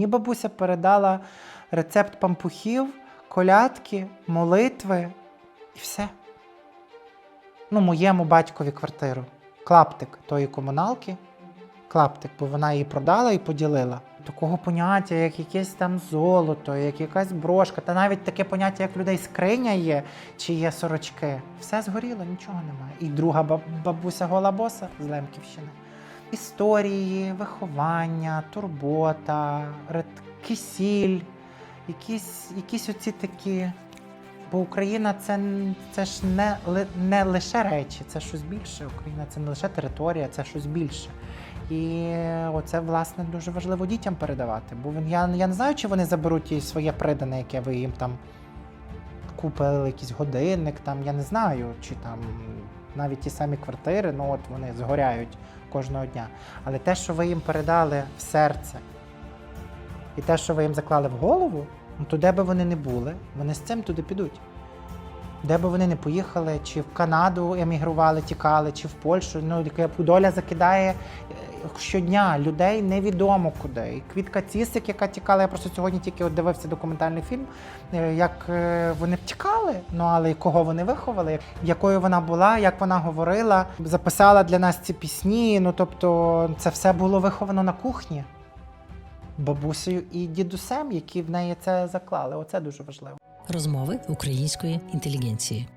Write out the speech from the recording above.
Мені бабуся передала рецепт пампухів, колядки, молитви і все. Ну, моєму батькові квартиру. Клаптик тої комуналки. Клаптик, бо вона її продала і поділила. Такого поняття, як якесь там золото, як якась брошка, та навіть таке поняття, як людей скриня є, чи є сорочки. Все згоріло, нічого немає. І друга бабуся гола боса з Лемківщини. Історії, виховання, турбота, кисіль, якісь, якісь оці такі. Бо Україна це, це ж не, не лише речі, це щось більше. Україна це не лише територія, це щось більше. І оце, власне, дуже важливо дітям передавати. Бо я, я не знаю, чи вони заберуть своє придане, яке ви їм там купили, якийсь годинник, там, я не знаю, чи там навіть ті самі квартири, ну от вони згоряють кожного дня. Але те, що ви їм передали в серце, і те, що ви їм заклали в голову, ну то де би вони не були, вони з цим туди підуть. Де би вони не поїхали, чи в Канаду емігрували, тікали, чи в Польщу. Ну, доля закидає щодня людей невідомо куди. Квітка Цісик, яка тікала, я просто сьогодні тільки от дивився документальний фільм, е, як е, вони втікали, ну але кого вони виховали, якою вона була, як вона говорила, записала для нас ці пісні. Ну тобто, це все було виховано на кухні. Бабусею і дідусем, які в неї це заклали. Оце дуже важливо. Розмови української інтелігенції.